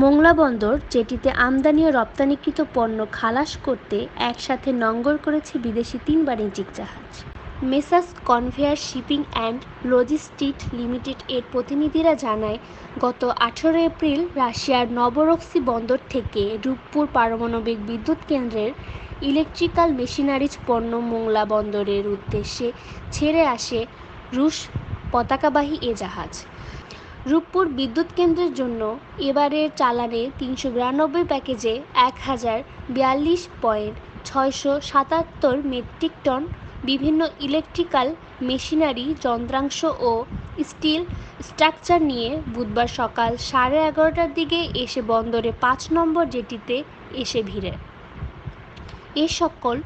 মোংলা বন্দর, যেটিতে আমদানি ও রপ্তানিকৃত পণ্য খালাস করতে একসাথে নঙ্গর করেছে বিদেশি তিন বাণিজ্যিক জাহাজ। Messrs conveyor shipping and logistic limited এর প্রতিনিধিরা জানায়, গত আঠেরো এপ্রিল রাশিয়ার নবরক্সি বন্দর থেকে রূপপুর পারমাণবিক বিদ্যুৎ কেন্দ্রের ইলেকট্রিক্যাল মেশিনারিজ পণ্য মোংলা বন্দরের উদ্দেশ্যে ছেড়ে আসে রুশ পতাকাবাহী এ জাহাজ। রূপপুর বিদ্যুৎ কেন্দ্রের জন্য এবারের চালানে তিনশো বিরানব্বই প্যাকেজে এক হাজার বিয়াল্লিশ পয়েন্ট ছয়শো সাতাত্তর মেট্রিক টন বিভিন্ন ইলেকট্রিক্যাল মেশিনারি, যন্ত্রাংশ ও স্টিল স্ট্রাকচার নিয়ে বুধবার সকাল সাড়ে এগারোটার দিকে এসে বন্দরে পাঁচ নম্বর জেটিতে এসে ভিড়ে। এ সকল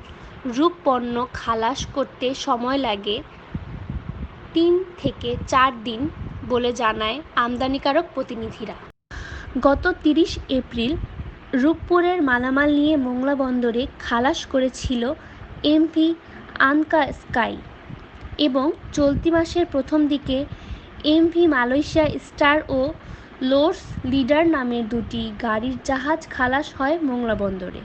রূপ পণ্য খালাস করতে সময় লাগে তিন থেকে চার দিন বলে জানায় আমদানিকারক প্রতিনিধিরা। গত তিরিশ এপ্রিল রূপপুরের মালামাল নিয়ে মোংলা বন্দরে খালাস করেছিল এমভি আনকা স্কাই এবং চলতি মাসের প্রথম দিকে এমভি মালয়েশিয়া স্টার ও লোর্স লিডার নামের দুটি গাড়ির জাহাজ খালাস হয় মোংলা বন্দরে।